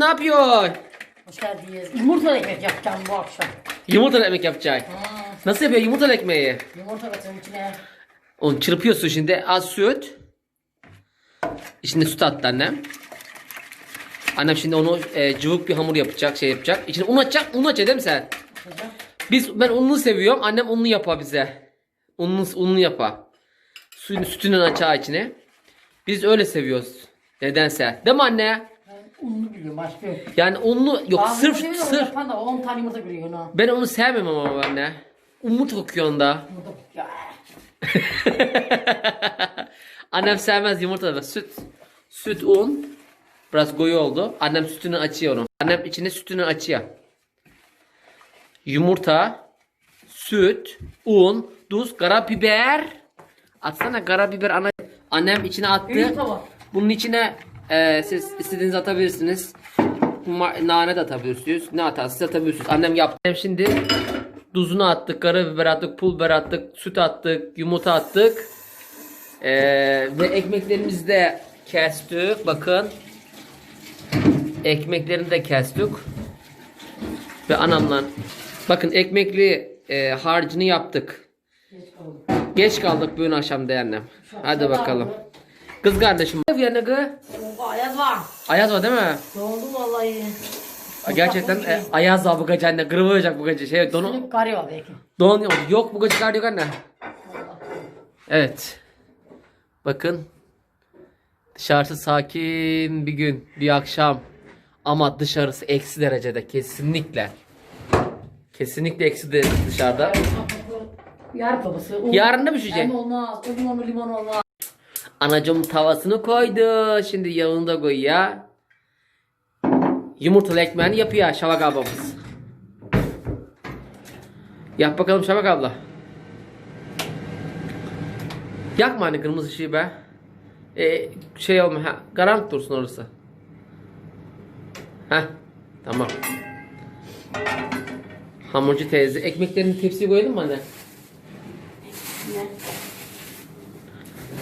ne yapıyor? Hoş geldiniz. Yumurta ekmek yapacağım bu akşam. Yumurtalı ekmek yapacak. Ha, Nasıl yapıyor yumurtalı ekmeği? yumurta katın içine. Onu çırpıyorsun şimdi. Az süt. İçine süt attı annem. Annem şimdi onu e, cıvık bir hamur yapacak, şey yapacak. İçine un atacak, un atacak değil mi sen? Atacağım. Biz ben unlu seviyorum. Annem unlu yapar bize. Unlu unlu yapar. Suyunu sütünün açağı içine. Biz öyle seviyoruz. Nedense. Değil mi anne? Unlu biliyorum başka yok. Yani unlu yok Bazı sırf seviyorum, sırf. Yapan da 10 tane yumurta giriyor ona. Ben onu sevmem ama anne. Umut kokuyor onda. Yumurta ya. Annem sevmez yumurta da süt. Süt un. Biraz koyu oldu. Annem sütünü açıyor onu. Annem içine sütünü açıyor. Yumurta, süt, un, tuz, karabiber. Atsana karabiber ana. Annem içine attı. Yumurta var. Bunun içine e, siz istediğiniz atabilirsiniz. Nane de atabilirsiniz. Ne atarsınız atabilirsiniz. Annem yaptı. Şimdi tuzunu attık, karabiber attık, pul biber attık, süt attık, yumurta attık. E, ve ekmeklerimizi de kestik. Bakın. Ekmeklerini de kestik. Ve anamla bakın ekmekli e, harcını yaptık. Geç kaldım. Geç kaldık bugün akşam annem. Hadi bakalım. Kız kardeşim. Yani kız. Oo, Ayaz var. Ayaz var değil mi? Dondu vallahi. Gerçekten e, ayaz var bu gece anne. Kırılacak bu gece. Şey, donu, Senin kar var belki. don yok bu gece kar yok anne. Evet. Bakın. Dışarısı sakin bir gün, bir akşam. Ama dışarısı eksi derecede kesinlikle. Kesinlikle eksi de dışarıda. Yar babası. Un- Yarın da pişecek. Hem olmaz. O limonlu limon olmaz. Anacım tavasını koydu. Şimdi yağını da koyuyor. Yumurtalı ekmeğini yapıyor Şavak ablamız. Yap bakalım Şavak abla. Yakma hani kırmızı ışığı be. Ee, şey olma. Ha, karanlık dursun orası. Heh. Tamam. Hamurcu teyze. Ekmeklerini tepsiye koyalım mı anne?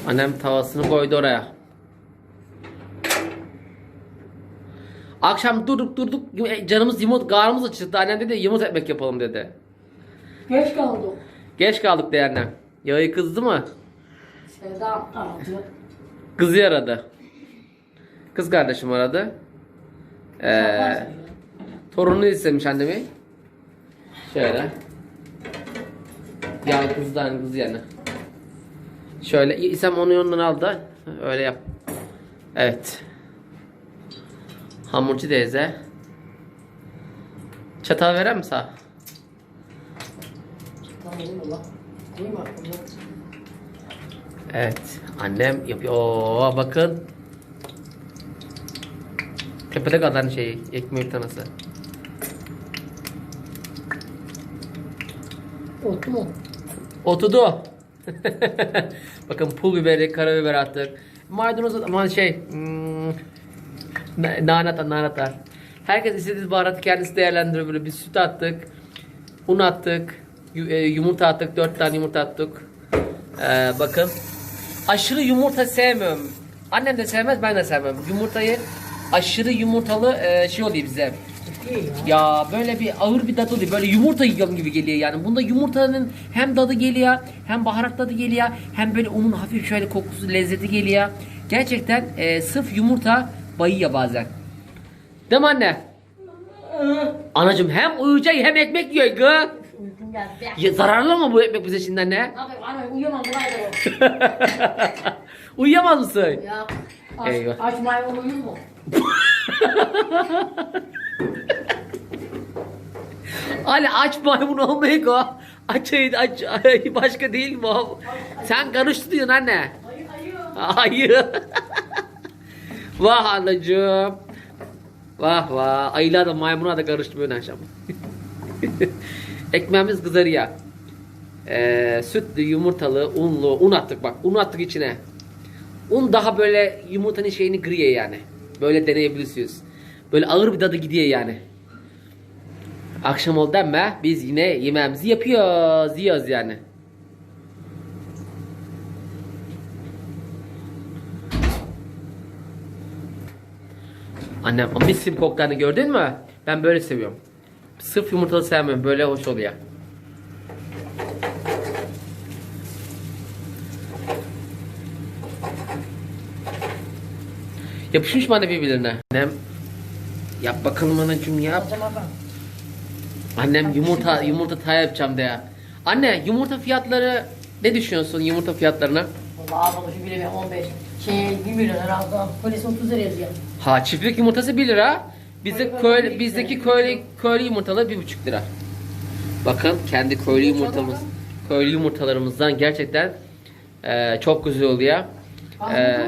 Annem tavasını koydu oraya. Akşam durduk durduk canımız yumurt karnımız açıldı. Annem dedi yumurt ekmek yapalım dedi. Geç kaldım. Geç kaldık de annem. Yağı kızdı mı? Sevda aradı. Kızı aradı. Kız kardeşim aradı. Ee, torunu istemiş annemi. Şöyle. Ya kızdan kız yani. Şöyle isem onu yanından al da öyle yap. Evet. Hamurcu teyze. Çatal veren mi sağ? Evet. Annem yapıyor. Oo, bakın. Tepede kalan şey. Ekmeği tanesi. Oldu mu? Otudu. bakın pul biberi, karabiber attık. Maydanoz aman şey. Hmm, na- nane atar, nane atar. Herkes istediği baharatı kendisi değerlendiriyor böyle. Biz süt attık. Un attık. e, Yumurta attık. Dört tane yumurta attık. Ee, bakın. Aşırı yumurta sevmiyorum. Annem de sevmez, ben de sevmem. Yumurtayı aşırı yumurtalı e, şey oluyor bize. Ya. Ya böyle bir ağır bir tadı oluyor. Böyle yumurta yiyorum gibi geliyor yani. Bunda yumurtanın hem tadı geliyor, hem baharat tadı geliyor, hem böyle onun hafif şöyle kokusu, lezzeti geliyor. Gerçekten e, sırf yumurta bayıyor bazen. Değil mi anne? Anacım hem uyuyacak hem ekmek yiyor. Gı. Uykum geldi. Ya, zararlı mı bu ekmek bize şimdi anne? Ne yapayım? Anne uyuyamam. Buraya da. Uyuyamaz mısın? Ya. Aç, Eyvah. aç maymun uyur mu? Ali aç maymun olmayı ko. Aç, aç, aç başka değil mi o? Sen karıştırıyorsun anne. Ayı ayı. Vah anacığım. Vah vah. Ayılar da maymuna da karıştırmıyor akşam. Ekmeğimiz kızarıyor. Ee, sütlü, yumurtalı, unlu. Un attık bak. Un attık içine. Un daha böyle yumurtanın şeyini kırıyor yani. Böyle deneyebilirsiniz. Böyle ağır bir tadı gidiyor yani. Akşam oldu ama biz yine yemeğimizi yapıyoruz. Yiyoruz yani. Annem o mis koklarını gördün mü? Ben böyle seviyorum. Sırf yumurtalı sevmiyorum. Böyle hoş oluyor. Yapışmış mı anne birbirine? Annem yap bakalım anacığım yap. Acaba bak. Annem yumurta yumurta tay yapacağım de ya. Anne yumurta fiyatları ne düşünüyorsun yumurta fiyatlarına? Vallahi balışı bilemiyorum 15. Şey 1 milyon herhalde. Polisi 30 lira yazıyor. Ha çiftlik yumurtası 1 lira. Bizde Köy- bizdeki köy- köylü köylü yumurtalı 1,5 lira. Bakın kendi köylü yumurtamız, köylü yumurtalarımızdan gerçekten eee, çok güzel oluyor. Gaz oluyor.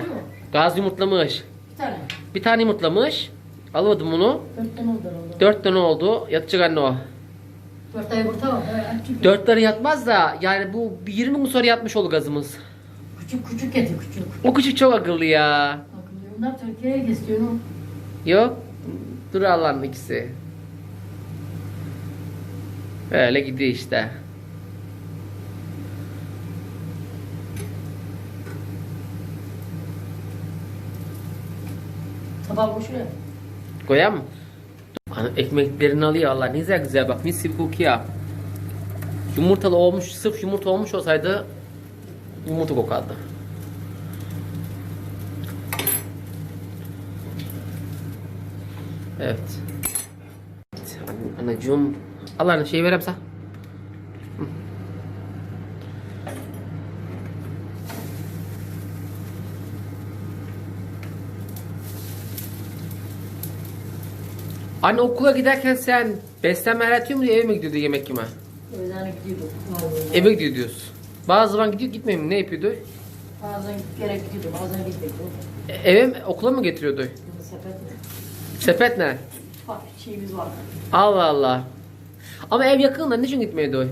gaz yumurtlamış. Bir tane. Bir tane yumurtlamış. Almadım bunu. 4 tane oldu. 4 tane oldu. Yatacak anne o. 4 tane yumurta var. Evet, küçük. 4 tane yatmaz da yani bu bir 20 gün sonra yatmış olur gazımız. Küçük küçük getir küçük. O küçük çok akıllı ya. Bakın bunlar Türkiye'ye kesiyor. Yok. Dur Allah'ın ikisi. Öyle gidiyor işte. Sabah boşuna. Koyar mı? Ana ekmeklerini alıyor Allah ne güzel güzel bak mis gibi kokuyor. Yumurtalı olmuş sırf yumurta olmuş olsaydı yumurta kokardı. Evet. An- Anacığım Allah'ın şeyi verem Anne okula giderken sen beslenme öğretiyor musun eve mi gidiyordu yemek yeme? Öğlene gidiyordu. Eve gidiyor diyorsun. Bazı zaman gidiyor gitmiyor mu? Ne yapıyordu? Bazen gerek gidiyordu. Bazen gitmiyordu. E, eve mi, okula mı getiriyordu? Sepet mi? Sepet ne? Bak şeyimiz var. Allah Allah. Ama ev yakın da niçin gitmiyordu?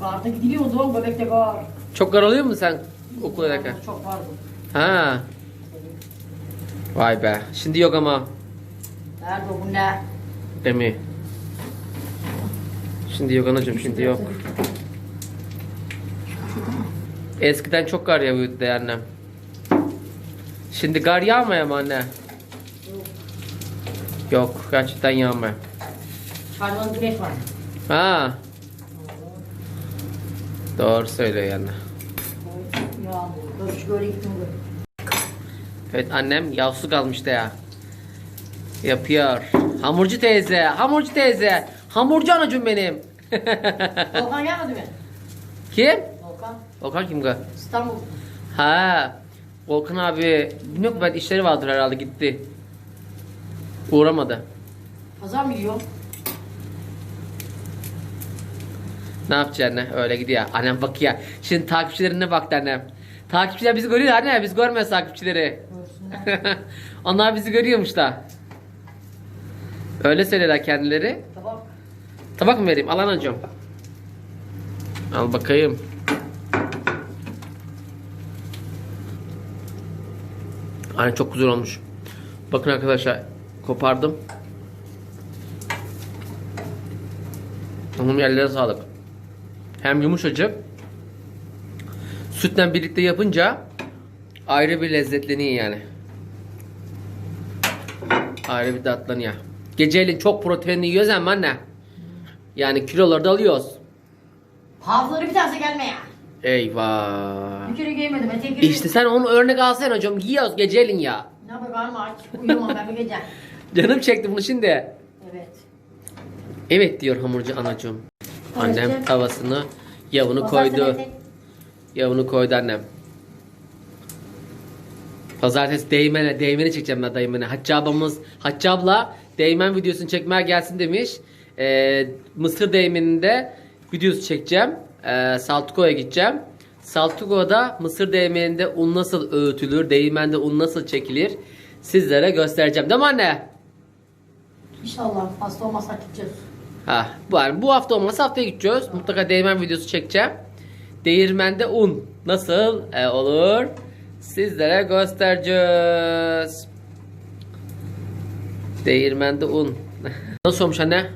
Garda gidiliyordu bebekte gar. Çok karalıyor mu sen okula giderken? Çok vardı. Ha. Vay be. Şimdi yok ama. Nerede bu ne? Değil mi? Şimdi yok anacığım şimdi yok. Eskiden çok kar yağıyordu de annem. Şimdi kar yağmıyor mu anne? Yok gerçekten yağmıyor. Hayvan güneş var. Ha. Doğru söylüyor yani. Evet annem yavsu kalmıştı ya. Yapıyor. Hamurcu teyze, hamurcu teyze. Hamurcu anacığım benim. Volkan gelmedi mi? kim? Volkan. Volkan kim? İstanbul. Ha. Volkan abi bilmiyorum ben işleri vardır herhalde gitti. Uğramadı. Pazar mı yiyor? Ne yapacak anne? Öyle gidiyor. Annem bakıyor. Şimdi takipçilerine baktı annem. Takipçiler bizi görüyor anne. Biz görmüyoruz takipçileri. Onlar bizi görüyormuş da. Öyle söylediler kendileri. Tabak. Tabak mı vereyim? Al anacığım. Al bakayım. Anne çok güzel olmuş. Bakın arkadaşlar. Kopardım. Onun yerlere sağlık. Hem yumuşacık. Sütle birlikte yapınca ayrı bir lezzetleniyor yani. Ayrı bir tatlanıyor. Geceleyin çok proteinli yiyoruz ama anne. Yani kiloları da alıyoruz. Hafıları bir tanesi gelme ya. Eyvah. Bir kere giymedim. Eteğe girdim. İşte sen onu örnek alsana hocam. Giyiyoruz geceleyin ya. Ne yapayım karnım aç. Uyumam ben bir gece. Canım çekti bunu şimdi. Evet. Evet diyor hamurcu anacığım. Annem tavasını yavunu koydu. Yavunu koydu annem. Pazartesi değmene, değmeni çekeceğim ben değmene. Hacı ablamız, Hacı abla değmen videosunu çekmeye gelsin demiş. Ee, Mısır değmeninde videosu çekeceğim. Ee, Saltuko'ya gideceğim. Saltuko'da Mısır değmeninde un nasıl öğütülür, değmende un nasıl çekilir sizlere göstereceğim. Değil mi anne? İnşallah hasta olmazsak gideceğiz. Ha, bu, yani bu hafta olmasa haftaya gideceğiz. Mutlaka değirmen videosu çekeceğim. Değirmende un nasıl e, olur sizlere göstereceğiz. Değirmende un. nasıl olmuş anne?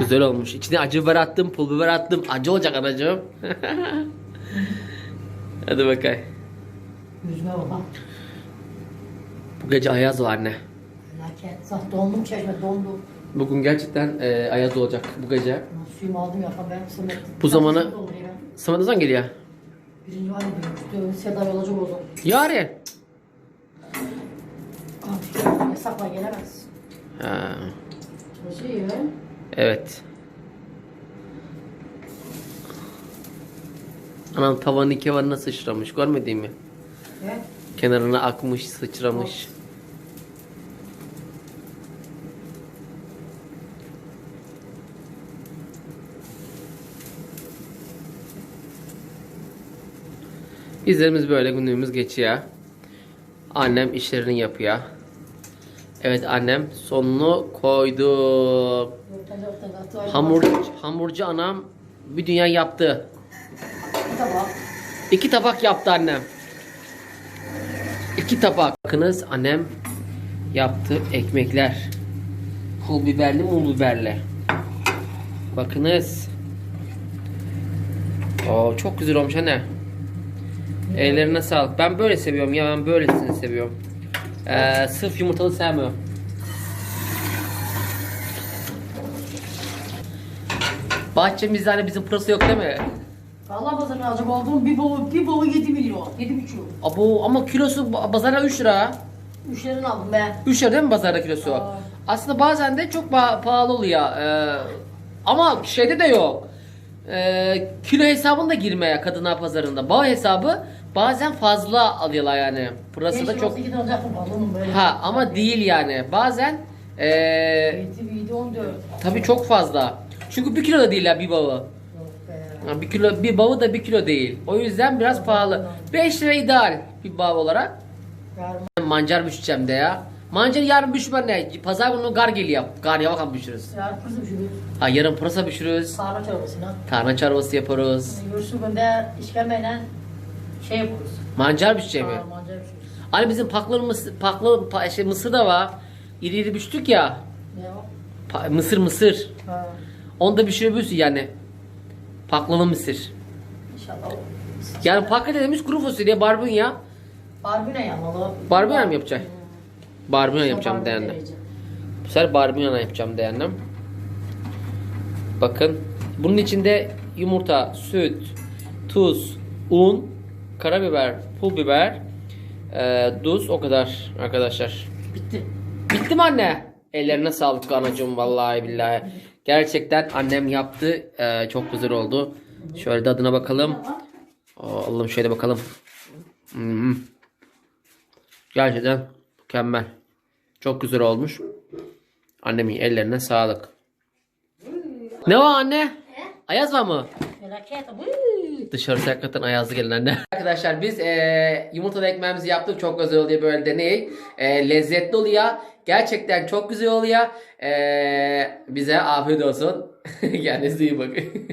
Güzel olmuş. İçine acı biber attım, pul biber attım. Acı olacak anacığım. Hadi bakayım. Yüzüme baba. Bu gece ayaz var anne. Zaten dondum çeşme dondum. Bugün gerçekten e, ayaz olacak bu gece. Suyumu aldım ya ben Samet. Bu zamanı-. Samet ne zaman geliyor? Birinci var diyor. İşte Seda yolacak oldu. Yarın. Gelemez. Ha, Çalışıyor. evet. Anam tavanın iki varına sıçramış görmedin mi? Evet. Kenarına akmış sıçramış. Bizlerimiz böyle günlüğümüz geçiyor. Annem işlerini yapıyor. Evet annem sonunu koydu. Hamur, hamurcu anam bir dünya yaptı. Bir tabak. İki tabak yaptı annem. İki tabak. Bakınız annem yaptı ekmekler. Pul biberli mul biberli. Bakınız. Oo, çok güzel olmuş anne. Ellerine sağlık. Ben böyle seviyorum ya ben böylesini seviyorum. Ee, sırf yumurtalı sevmiyorum. Bahçemizde hani bizim pırasa yok değil mi? Allah pazarına alacak olduğum bir baba, bir baba 7 milyon. 7 buçuk. Abo ama kilosu pazara 3 lira. Üçlerini aldım ben. 3 lira değil mi pazarda kilosu? Aa. Aslında bazen de çok pa- pahalı oluyor. Ee, ama şeyde de yok. Ee, kilo hesabında girmeye kadına pazarında. Bağ hesabı bazen fazla alıyorlar yani. Burası da çok... 2'den alacaktım balonum böyle. Ha ama değil yani. Bazen ee, 7, 7, 14. tabii çok fazla. Çünkü bir kilo da değil ya bir bağı. Yok be. Ha, Bir kilo bir bağı da bir kilo değil. O yüzden biraz pahalı. 5 lira ideal bir bağ olarak. Yarın, Mancar büşeceğim de ya. Mancar yarın büşme ne? Pazar günü gar geliyor. Gar ya bakalım büşürüz. yarın kızım şu Ha yarın pırasa büşürüz. sağına çorbasına. Tarhana çorbası yaparız. Yursu günde işkembeyle şey yaparız. Mancar büşeceğim mi? Aa, mancar pişiririz. Hani bizim paklı mısır, paklı pa- şey, mısır da var. İri iri büştük ya. Ne o? Pa- mısır mısır. Ha. Onu da pişirebiliyorsun yani. Paklalı mısır. İnşallah o. Yani paklı dediğimiz kuru fasulye, barbunya. Barbunya yamalı. Barbunya mı yapacaksın? Barbunya yapacağım dayandım. Bu sefer barbunya yapacağım dayandım. Bakın. Bunun içinde yumurta, süt, tuz, un, karabiber, pul biber, e, tuz o kadar arkadaşlar. Bitti. Bitti mi anne? Ellerine sağlık anacığım vallahi billahi. Gerçekten annem yaptı. E, çok güzel oldu. Şöyle tadına bakalım. Aa, Allah'ım şöyle bakalım. Hmm. Gerçekten mükemmel. Çok güzel olmuş. Annemin ellerine sağlık. Ne var anne? Ayaz var mı? Felaket. Dışarısı hakikaten ayazlı anne. Arkadaşlar biz eee yumurtalı ekmeğimizi yaptık. Çok güzel oluyor böyle deney. Eee, lezzetli oluyor. Gerçekten çok güzel oluyor. Eee, bize afiyet olsun. Kendinize iyi bakın.